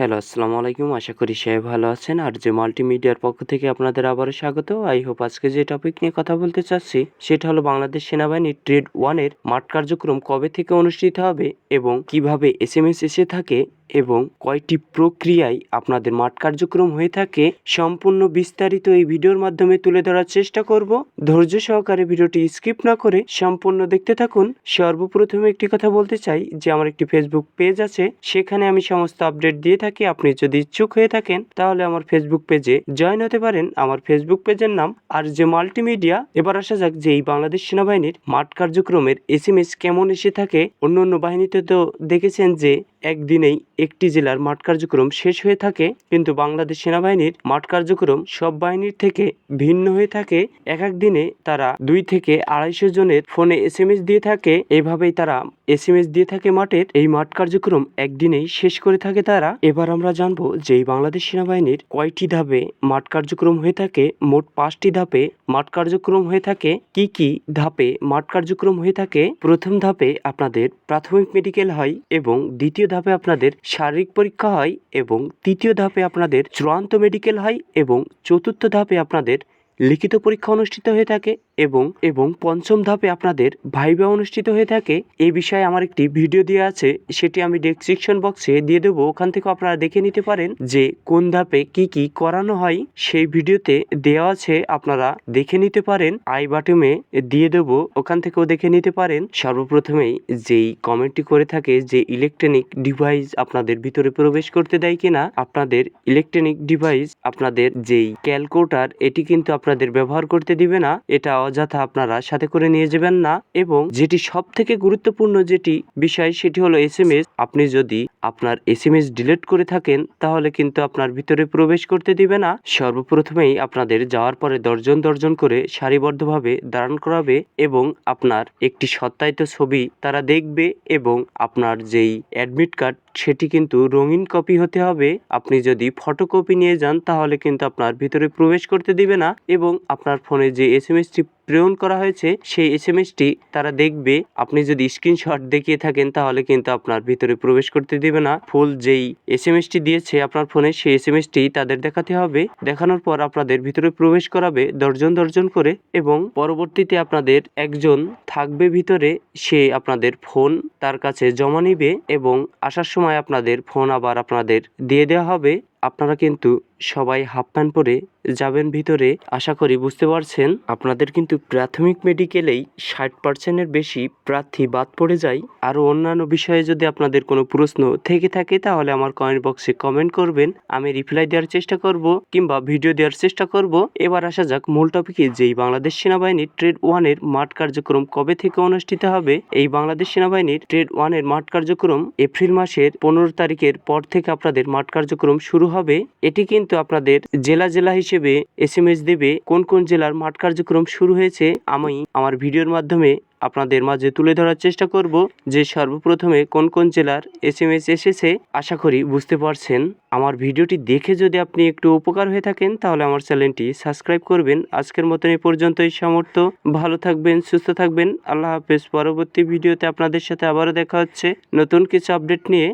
Hello, আসসালামু আলাইকুম। আশা করি সাহেব ভালো আছেন। আর যে মাল্টিমিডিয়ার পক্ষ থেকে আপনাদের আবারও স্বাগত। আই হোপ আজকে যে টপিক নিয়ে কথা বলতে চাচ্ছি, সেটা হলো বাংলাদেশ সেনাবাহিনীর ট্রেড ওয়ানের মাঠ কার্যক্রম কবে থেকে অনুষ্ঠিত হবে এবং কীভাবে এস এম এস এসে থাকে এবং কয়টি প্রক্রিয়ায় আপনাদের মাঠ কার্যক্রম হয়ে থাকে সম্পূর্ণ বিস্তারিত এই ভিডিওর মাধ্যমে তুলে ধরার চেষ্টা করব। ধৈর্য সহকারে ভিডিওটি স্কিপ না করে সম্পূর্ণ দেখতে থাকুন। সর্বপ্রথমে একটি কথা বলতে চাই, যে আমার একটি ফেসবুক পেজ আছে, সেখানে আমি সমস্ত আপডেট দিয়ে থাকি। আপনি যদি ইচ্ছুক হয়ে থাকেন, তাহলে আমার ফেসবুক পেজে জয়েন হতে পারেন। আমার ফেসবুক পেজের নাম আর যে মাল্টিমিডিয়া। এবার আসা যাক যে এই বাংলাদেশ সেনাবাহিনীর মাঠ কার্যক্রমের এস এম এস কেমন এসে থাকে। অন্য অন্য বাহিনীতে তো দেখেছেন যে, একদিনেই একটি জেলার মাঠ কার্যক্রম শেষ হয়ে থাকে, কিন্তু বাংলাদেশ সেনাবাহিনীর মাঠ কার্যক্রম সব বাহিনীর থেকে ভিন্ন হয়ে থাকে। এক এক দিনে তারা দুই থেকে আড়াইশো জনের ফোনে এস এম এস দিয়ে থাকে। এভাবেই তারা এস এম এস দিয়ে থাকে মাঠের এই মাঠ কার্যক্রম একদিনেই শেষ করে থাকে তারা। এবার আমরা জানব যে এই বাংলাদেশ সেনাবাহিনীর কয়টি ধাপে মাঠ কার্যক্রম হয়ে থাকে, মোট পাঁচটি ধাপে মাঠ কার্যক্রম হয়ে থাকে, কি কি ধাপে মাঠ কার্যক্রম হয়ে থাকে। প্রথম ধাপে আপনাদের প্রাথমিক মেডিকেল হয় এবং দ্বিতীয় ধাপে আপনাদের শারীরিক পরীক্ষা হয় এবং তৃতীয় ধাপে আপনাদের চূড়ান্ত মেডিকেল হয় এবং চতুর্থ ধাপে আপনাদের লিখিত পরীক্ষা অনুষ্ঠিত হয়ে থাকে। এবং এবং পঞ্চম ধাপে আপনাদের ভাইবা অনুষ্ঠিত হয়ে থাকে। এ বিষয়ে আমার একটি ভিডিও দেওয়া আছে, সেটি আমি ডেসক্রিপশন বক্সে দিয়ে দেবো। ওখান থেকে আপনারা দেখে নিতে পারেন যে কোন ধাপে কি কি করানো হয়। সেই ভিডিওতে দেওয়া আছে, আপনারা দেখে নিতে পারেন। আই বাটমে দিয়ে দেবো, ওখান থেকেও দেখে নিতে পারেন। সর্বপ্রথমেই যেই কমেন্টটি করে থাকে যে ইলেকট্রনিক ডিভাইস আপনাদের ভিতরে প্রবেশ করতে দেয় কিনা, আপনাদের ইলেকট্রনিক ডিভাইস আপনাদের যেই ক্যালকুলেটার এটি কিন্তু আপনাদের ব্যবহার করতে দিবে না। এটা অযথা আপনারা সাথে করে নিয়ে যাবেন না এবং যেটি সব থেকে গুরুত্বপূর্ণ যেটি বিষয় সেটি হলো এস আপনি যদি আপনার এস এম এস ডিলিট করে থাকেন, তাহলে কিন্তু আপনার ভিতরে প্রবেশ করতে দিবে না। সর্বপ্রথমেই আপনাদের যাওয়ার পরে দর্জন দর্জন করে সারিবদ্ধভাবে দাঁড়ান করাবে এবং আপনার একটি সত্যায়িত ছবি তারা দেখবে এবং আপনার যেই অ্যাডমিট কার্ড, সেটি কিন্তু রঙিন কপি হতে হবে। আপনি যদি ফটোকপি নিয়ে যান, তাহলে কিন্তু আপনার ভিতরে প্রবেশ করতে দিবে না এবং আপনার ফোনে যে এস এম এসটি প্রেরণ করা হয়েছে, সেই এস এম এসটি তারা দেখবে। আপনি যদি স্ক্রিনশট দেখিয়ে থাকেন, তাহলে কিন্তু আপনার ভিতরে প্রবেশ করতে দেবে না। ফুল যেই এস এম এসটি দিয়েছে আপনার ফোনে, সেই এস এম এসটি তাদের দেখাতে হবে। দেখানোর পর আপনাদের ভিতরে প্রবেশ করাবে দর্জন দর্জন করে এবং পরবর্তীতে আপনাদের একজন থাকবে ভিতরে, সে আপনাদের ফোন তার কাছে জমা নিবে এবং আসার সময় আপনাদের ফোন আবার আপনাদের দিয়ে দেওয়া হবে। আপনারা কিন্তু সবাই হাফ প্যান্ট পরে যাবেন ভিতরে, আশা করি বুঝতে পারছেন। আপনাদের কিন্তু প্রাথমিক মেডিকেলেই ষাট পার্সেন্টের বেশি প্রার্থী বাদ পড়ে যায়। আরও অন্যান্য বিষয়ে যদি আপনাদের কোনো প্রশ্ন থেকে থাকে, তাহলে আমার কমেন্ট বক্সে কমেন্ট করবেন। আমি রিপ্লাই দেওয়ার চেষ্টা করব কিংবা ভিডিও দেওয়ার চেষ্টা করব। এবার আসা যাক মূল টপিকে যেই বাংলাদেশ সেনাবাহিনীর ট্রেড ওয়ানের মাঠ কার্যক্রম কবে থেকে অনুষ্ঠিত হবে? এই বাংলাদেশ সেনাবাহিনীর ট্রেড ওয়ানের মাঠ কার্যক্রম এপ্রিল মাসের পনেরো তারিখের পর থেকে আপনাদের মাঠ কার্যক্রম শুরু হবে। এটি কিন্তু আপনাদের জেলা জেলা হিসেবে এস এম এস দেবে কোন কোন জেলার মাঠ কার্যক্রম শুরু হয়েছে, আমি আমার ভিডিওর মাধ্যমে আপনাদের মাঝে তুলে ধরার চেষ্টা করব যে সর্বপ্রথমে কোন কোন জেলার এস এম এস এসেছে আশা করি বুঝতে পারছেন। আমার ভিডিওটি দেখে যদি আপনি একটু উপকার হয়ে থাকেন, তাহলে আমার চ্যানেলটি সাবস্ক্রাইব করবেন। আজকের মতন এই পর্যন্তই সামর্থ্য। ভালো থাকবেন, সুস্থ থাকবেন। আল্লাহ হাফেজ। পরবর্তী ভিডিওতে আপনাদের সাথে আবারও দেখা হচ্ছে। নতুন কিছু আপডেট নিয়ে